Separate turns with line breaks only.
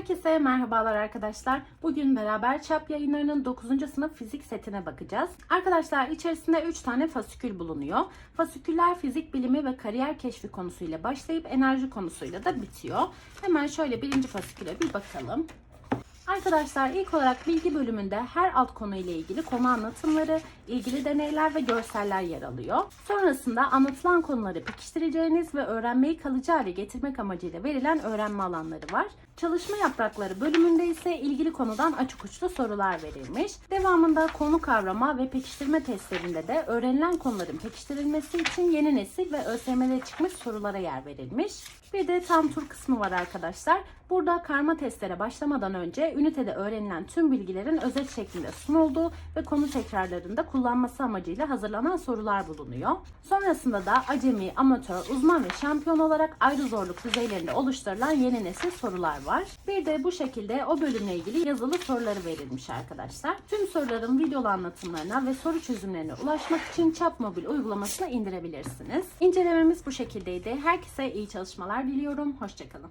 Herkese merhabalar arkadaşlar. Bugün beraber Çap yayınlarının 9. sınıf fizik setine bakacağız. Arkadaşlar içerisinde 3 tane fasikül bulunuyor. Fasiküller fizik bilimi ve kariyer keşfi konusuyla başlayıp enerji konusuyla da bitiyor. Hemen şöyle birinci fasiküle bir bakalım. Arkadaşlar ilk olarak bilgi bölümünde her alt konu ile ilgili konu anlatımları, ilgili deneyler ve görseller yer alıyor. Sonrasında anlatılan konuları pekiştireceğiniz ve öğrenmeyi kalıcı hale getirmek amacıyla verilen öğrenme alanları var. Çalışma yaprakları bölümünde ise ilgili konudan açık uçlu sorular verilmiş. Devamında konu kavrama ve pekiştirme testlerinde de öğrenilen konuların pekiştirilmesi için yeni nesil ve ÖSYM'de çıkmış sorulara yer verilmiş. Bir de tam tur kısmı var arkadaşlar. Burada karma testlere başlamadan önce ünitede öğrenilen tüm bilgilerin özet şeklinde sunulduğu ve konu tekrarlarında kullanması amacıyla hazırlanan sorular bulunuyor. Sonrasında da acemi, amatör, uzman ve şampiyon olarak ayrı zorluk düzeylerinde oluşturulan yeni nesil sorular var. Bir de bu şekilde o bölümle ilgili yazılı soruları verilmiş arkadaşlar. Tüm soruların videolu anlatımlarına ve soru çözümlerine ulaşmak için Çap Mobil uygulamasını indirebilirsiniz. İncelememiz bu şekildeydi. Herkese iyi çalışmalar diliyorum. Hoşçakalın.